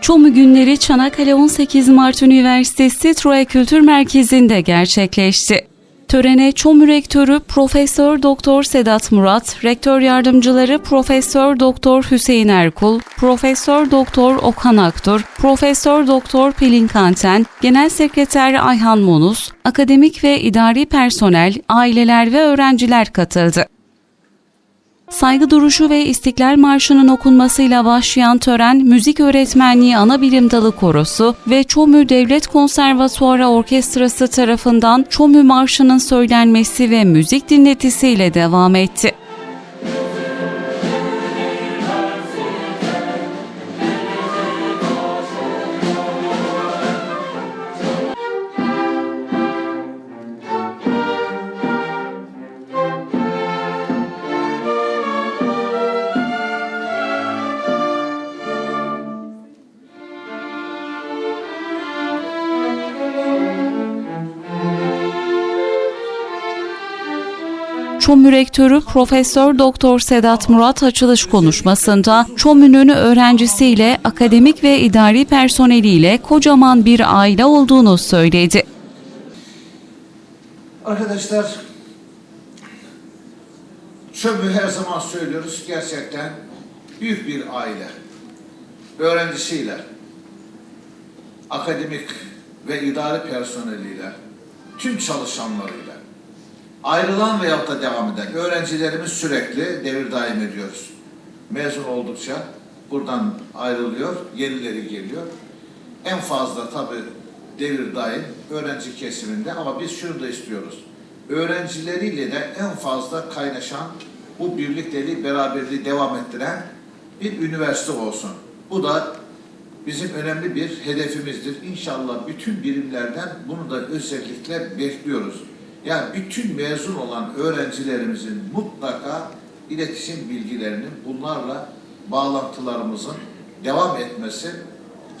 Çomu günleri Çanakkale 18 Mart Üniversitesi Troya Kültür Merkezi'nde gerçekleşti. Törene Çomu Rektörü Profesör Doktor Sedat Murat, Rektör Yardımcıları Profesör Doktor Hüseyin Erkul, Profesör Doktor Okan Aktur, Profesör Doktor Pelin Kanten, Genel Sekreter Ayhan Monus, akademik ve idari personel, aileler ve öğrenciler katıldı. Saygı duruşu ve İstiklal Marşı'nın okunmasıyla başlayan tören Müzik Öğretmenliği Ana Bilim Dalı Korosu ve Çomü Devlet Konservatuarı Orkestrası tarafından Çomü Marşı'nın söylenmesi ve müzik dinletisiyle devam etti. ÇOMÜ Rektörü Profesör Doktor Sedat Murat açılış konuşmasında ÇOMÜ'nün öğrencisiyle akademik ve idari personeliyle kocaman bir aile olduğunu söyledi. Arkadaşlar, çömü her zaman söylüyoruz gerçekten büyük bir aile. Öğrencisiyle, akademik ve idari personeliyle, tüm çalışanlarıyla, ayrılan veyahut da devam eden öğrencilerimiz sürekli devir daim ediyoruz. Mezun oldukça buradan ayrılıyor, yenileri geliyor. En fazla tabii devir daim öğrenci kesiminde ama biz şunu da istiyoruz. Öğrencileriyle de en fazla kaynaşan, bu birlikteliği, beraberliği devam ettiren bir üniversite olsun. Bu da bizim önemli bir hedefimizdir. İnşallah bütün birimlerden bunu da özellikle bekliyoruz. Yani bütün mezun olan öğrencilerimizin mutlaka iletişim bilgilerinin bunlarla bağlantılarımızın devam etmesi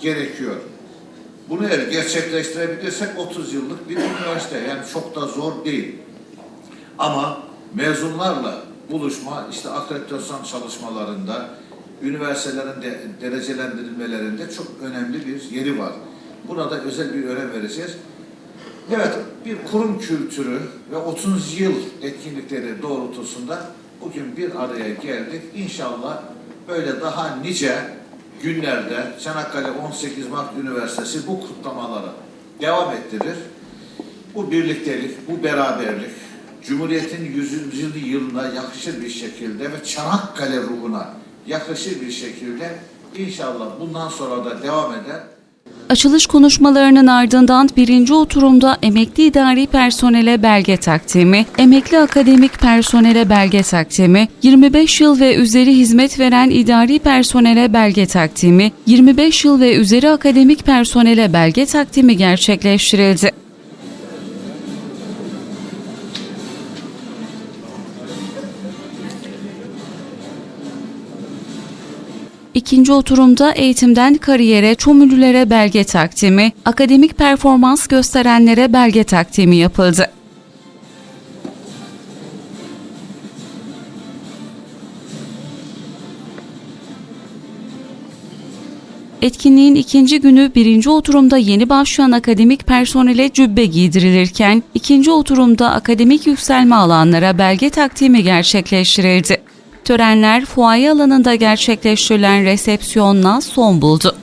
gerekiyor. Bunu eğer gerçekleştirebilirsek 30 yıllık bir üniversite yani çok da zor değil. Ama mezunlarla buluşma işte akreditasyon çalışmalarında üniversitelerin de, derecelendirilmelerinde çok önemli bir yeri var. Buna da özel bir önem vereceğiz. Evet, bir kurum kültürü ve 30 yıl etkinlikleri doğrultusunda bugün bir araya geldik. İnşallah böyle daha nice günlerde Çanakkale 18 Mart Üniversitesi bu kutlamaları devam ettirir. Bu birliktelik, bu beraberlik Cumhuriyet'in 100. yılına yakışır bir şekilde ve Çanakkale ruhuna yakışır bir şekilde inşallah bundan sonra da devam eder. Açılış konuşmalarının ardından birinci oturumda emekli idari personele belge takdimi, emekli akademik personele belge takdimi, 25 yıl ve üzeri hizmet veren idari personele belge takdimi, 25 yıl ve üzeri akademik personele belge takdimi gerçekleştirildi. İkinci oturumda eğitimden kariyere çomülülere belge takdimi, akademik performans gösterenlere belge takdimi yapıldı. Etkinliğin ikinci günü birinci oturumda yeni başlayan akademik personele cübbe giydirilirken, ikinci oturumda akademik yükselme alanlara belge takdimi gerçekleştirildi. Törenler fuaye alanında gerçekleştirilen resepsiyonla son buldu.